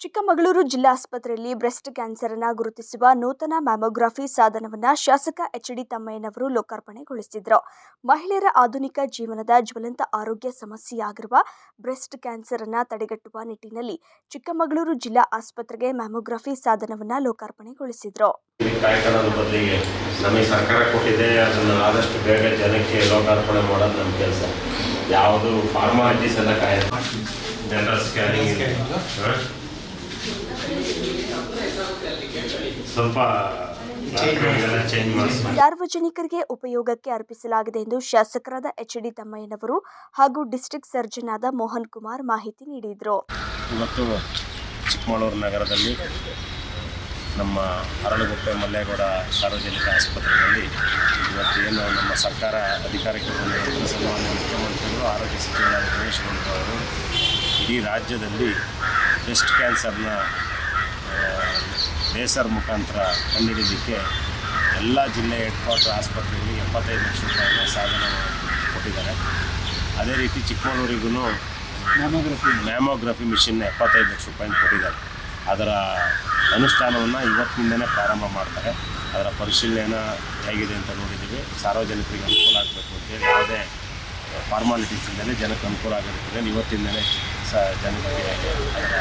Chikkamagaluru ಜಿಲ್ಲಾಸ್ಪತ್ರೆಯಲ್ಲಿ breast cancer ಅನ್ನ ಗುರುತಿಸುವ ನೂತನ ಮ್ಯಾಮೋಗ್ರಫಿ ಸಾಧನವನ್ನು ಶಾಸಕ ಎಚ್ ಡಿ ತಮ್ಮಯ್ಯನವರು ಲೋಕಾರ್ಪಣೆಗೊಳಿಸಿದ್ರು ಮಹಿಳೆಯರ ಆಧುನಿಕ ಜೀವನದ ಜ್ವಲಂತ ಆರೋಗ್ಯ ಸಮಸ್ಯೆಯಾಗಿರುವ ಬ್ರೆಸ್ಟ್ ಕ್ಯಾನ್ಸರ್ ಅನ್ನ ತಡೆಗಟ್ಟುವ ನಿಟ್ಟಿನಲ್ಲಿ ಚಿಕ್ಕಮಗಳೂರು ಜಿಲ್ಲಾ ಆಸ್ಪತ್ರೆಗೆ ಮ್ಯಾಮೋಗ್ರಫಿ ಸಾಧನವನ್ನು ಲೋಕಾರ್ಪಣೆಗೊಳಿಸಿದ್ರು. ಇಲ್ಲಿ ಕಾಯ್ಕೊಳ್ಳೋದ್ರ ಬದಲಿಗೆ ನಮಗೆ ಸರ್ಕಾರ ಕೊಟ್ಟಿದೆ ಅದನ್ನು ಆದಷ್ಟು ಬೇಗ ಜನಕ್ಕೆ ಲೋಕಾರ್ಪಣೆ ಮಾಡೋದು ನಮ್ಮ ಕೆಲಸ. ಯಾವುದು ಫಾರ್ಮಾಲಿಟೀಸ್ ಎಲ್ಲ ಕಾಯೋದು ಜನರಲ್ ಸ್ಕ್ಯಾನಿಂಗ್ ಸ್ವಲ್ಪ ಚೇಂಜ್ ಮಾಡಿಸಿ. ಸಾರ್ವಜನಿಕರಿಗೆ ಉಪಯೋಗಕ್ಕೆ ಅರ್ಪಿಸಲಾಗಿದೆ ಎಂದು ಶಾಸಕರಾದ ಎಚ್ ಡಿ ತಮ್ಮಯ್ಯನವರು ಹಾಗೂ ಡಿಸ್ಟ್ರಿಕ್ಟ್ ಸರ್ಜನ್ ಆದ ಮೋಹನ್ ಕುಮಾರ್ ಮಾಹಿತಿ ನೀಡಿದರು. ಇವತ್ತು ಚಿಕ್ಕಮಗಳೂರು ನಗರದಲ್ಲಿ ನಮ್ಮ ಅರಳುಗುಪ್ಪೆ ಮಲ್ಲೇಗೌಡ ಸಾರ್ವಜನಿಕ ಆಸ್ಪತ್ರೆಯಲ್ಲಿ ಇವತ್ತು ಏನು ನಮ್ಮ ಸರ್ಕಾರ ಅಧಿಕಾರಕ್ಕೆ ಬಂದ ನಂತರ ಸನ್ಮಾನ್ಯ ಮುಖ್ಯಮಂತ್ರಿಗಳು ಆರೋಗ್ಯ ಸಚಿವರಾದ ಗಣೇಶ್ ಗುಂಡೂರಾವ್ ಅವರು ಇಡೀ ರಾಜ್ಯದಲ್ಲಿ ಬ್ರೆಸ್ಟ್ ಕ್ಯಾನ್ಸರ್ನ ಲೇಸರ್ ಮುಖಾಂತರ ಕಂಡುಹಿಡಿದಕ್ಕೆ ಎಲ್ಲ ಜಿಲ್ಲೆ ಹೆಡ್ ಕ್ವಾರ್ಟರ್ ಆಸ್ಪತ್ರೆಯಲ್ಲಿ ಎಪ್ಪತ್ತೈದು ಲಕ್ಷ ರೂಪಾಯಿನ ಸಾಧನ ಕೊಟ್ಟಿದ್ದಾರೆ. ಅದೇ ರೀತಿ ಚಿಕ್ಕಮಗಳೂರಿಗೂ ಮ್ಯಾಮೋಗ್ರಫಿ ಮ್ಯಾಮೋಗ್ರಫಿ ಮಿಷಿನ್ನ ಎಪ್ಪತ್ತೈದು ಲಕ್ಷ ರೂಪಾಯಿ ಕೊಟ್ಟಿದ್ದಾರೆ. ಅದರ ಅನುಷ್ಠಾನವನ್ನು ಇವತ್ತಿನಿಂದನೇ ಪ್ರಾರಂಭ ಮಾಡ್ತಾರೆ. ಅದರ ಪರಿಶೀಲನೆ ಹೇಗಿದೆ ಅಂತ ನೋಡಿದ್ದೀವಿ. ಸಾರ್ವಜನಿಕರಿಗೆ ಅನುಕೂಲ ಆಗಬೇಕು ಅಂತೇಳಿ ಯಾವುದೇ ಫಾರ್ಮಾಲಿಟೀಸ್ ಇಲ್ಲದೆ ಜನಕ್ಕೆ ಅನುಕೂಲ ಆಗಿರುತ್ತದೆ ಇವತ್ತಿಂದಲೇ ಜನರಿಗೆ ಅದರ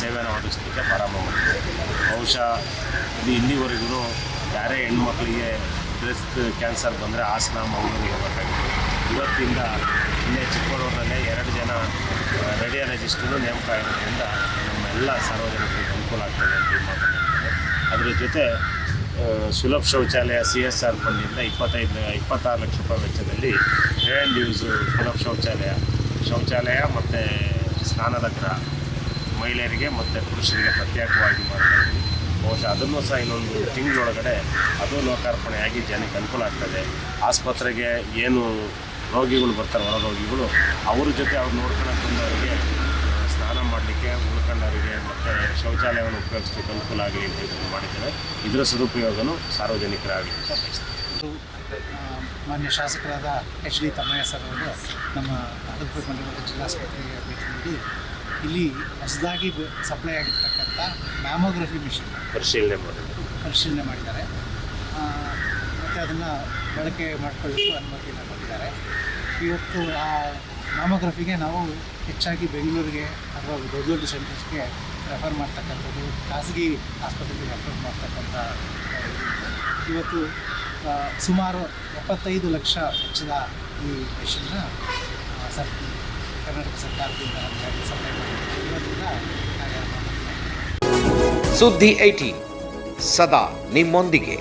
ಸೇವೆಯನ್ನು ಒದಗಿಸಲಿಕ್ಕೆ ಪ್ರಾರಂಭ ಮಾಡಿದೆ ಬಹುಶಃ ಇದು ಇಲ್ಲಿವರೆಗೂ ಯಾರೇ ಹೆಣ್ಮಕ್ಳಿಗೆ ಬ್ರೆಸ್ಟ್ ಕ್ಯಾನ್ಸರ್ ಬಂದರೆ ಹಾಸನ ಮಂಗಳೂರಿಗೆ ಹೋಗಬೇಕಾಗಿತ್ತು. ಇವತ್ತಿಂದ ಇಲ್ಲೇ ಚಿಕ್ಕಮಗಳೂರಿನಲ್ಲೇ ಎರಡು ಜನ ರೇಡಿಯಾಲಜಿಸ್ಟನ್ನು ನೇಮಕ ಆಗಿರೋದ್ರಿಂದ ನಮ್ಮ ಎಲ್ಲ ಸಾರ್ವಜನಿಕರಿಗೆ ಅನುಕೂಲ ಆಗ್ತದೆ ಅಂತ ಮಾತನಾಡ್ತಾರೆ ಅದರ ಜೊತೆ ಸುಲಭ ಶೌಚಾಲಯ ಸಿ ಎಸ್ ಆರ್ ಫಂಡಿಂದ ಇಪ್ಪತ್ತೈದು, ಇಪ್ಪತ್ತಾರು ಲಕ್ಷ ರೂಪಾಯಿ ವೆಚ್ಚದಲ್ಲಿ ಆ್ಯಂಡ್ ಯೂಸು ಸುಲಭ ಶೌಚಾಲಯ ಶೌಚಾಲಯ ಮತ್ತು ಸ್ನಾನದ ಗೃಹ ಮಹಿಳೆಯರಿಗೆ ಮತ್ತು ಪುರುಷರಿಗೆ ಪ್ರತ್ಯೇಕವಾಗಿ ಮಾಡ್ತಾ ಬಹುಶಃ ಅದನ್ನು ಸಹ ಇನ್ನೊಂದು ತಿಂಗಳೊಳಗಡೆ ಅದು ಲೋಕಾರ್ಪಣೆಯಾಗಿ ಜನಕ್ಕೆ ಅನುಕೂಲ ಆಗ್ತದೆ. ಆಸ್ಪತ್ರೆಗೆ ಏನು ರೋಗಿಗಳು ಬರ್ತಾರೆ ಹೊರ ರೋಗಿಗಳು ಅವ್ರ ಜೊತೆ ಅವ್ರು ನೋಡ್ಕೊಳಕ್ಕೆ ಬಂದವರಿಗೆ ಸ್ನಾನ ಮಾಡಲಿಕ್ಕೆ ಉಳ್ಕೊಂಡವರಿಗೆ ಮತ್ತು ಶೌಚಾಲಯವನ್ನು ಉಪಯೋಗಿಸ್ಲಿಕ್ಕೆ ಅನುಕೂಲ ಆಗಲಿ ಅಂತ ಮಾಡಿದ್ದಾರೆ. ಇದರ ಸದುಪಯೋಗನೂ ಸಾರ್ವಜನಿಕರಾಗಲಿ. ಅಂತ ಆ, ಮಾನ್ಯ ಶಾಸಕರಾದ ಎಚ್ ಡಿ ತಮ್ಮಯ್ಯ ಸರ್ ಅವರು ನಮ್ಮ ಅಡುಗೆ ಮಂಡಲದ ಜಿಲ್ಲಾಸ್ಪತ್ರೆಗೆ ಭೇಟಿ ನೀಡಿ ಇಲ್ಲಿ ಹೊಸದಾಗಿ ಸಪ್ಲೈ ಆಗಿರ್ತಕ್ಕಂಥ ಮ್ಯಾಮೋಗ್ರಫಿ ಮಿಷಿನ್ ಪರಿಶೀಲನೆ ಪರಿಶೀಲನೆ ಮಾಡಿದ್ದಾರೆ. ಮತ್ತು ಅದನ್ನು ಬಳಕೆ ಮಾಡಿಕೊಳ್ಳಲು ಅನುಮತಿಯನ್ನು ಕೊಟ್ಟಿದ್ದಾರೆ. ಇವತ್ತು ಆ ಮ್ಯಾಮೋಗ್ರಫಿಗೆ ನಾವು ಹೆಚ್ಚಾಗಿ ಬೆಂಗಳೂರಿಗೆ ಅಥವಾ ದೊಡ್ಡ ದೊಡ್ಡ ಸೆಂಟರ್ಸ್ಗೆ ರೆಫರ್ ಮಾಡ್ತಕ್ಕಂಥದ್ದು ಖಾಸಗಿ ಆಸ್ಪತ್ರೆಗೆ ರೆಫರ್ ಮಾಡ್ತಕ್ಕಂಥ ಇವತ್ತು ಸುಮಾರು ಎಪ್ಪತ್ತೈದು ಲಕ್ಷ ವೆಚ್ಚದ ಈ ಮೆಷಿನ್ನ ಸರ್ ಕರ್ನಾಟಕ ಸರ್ಕಾರದಿಂದ ಸಪ್ಲೈ ಸುದ್ದಿ ಐಟಿ ಸದಾ ನಿಮ್ಮೊಂದಿಗೆ.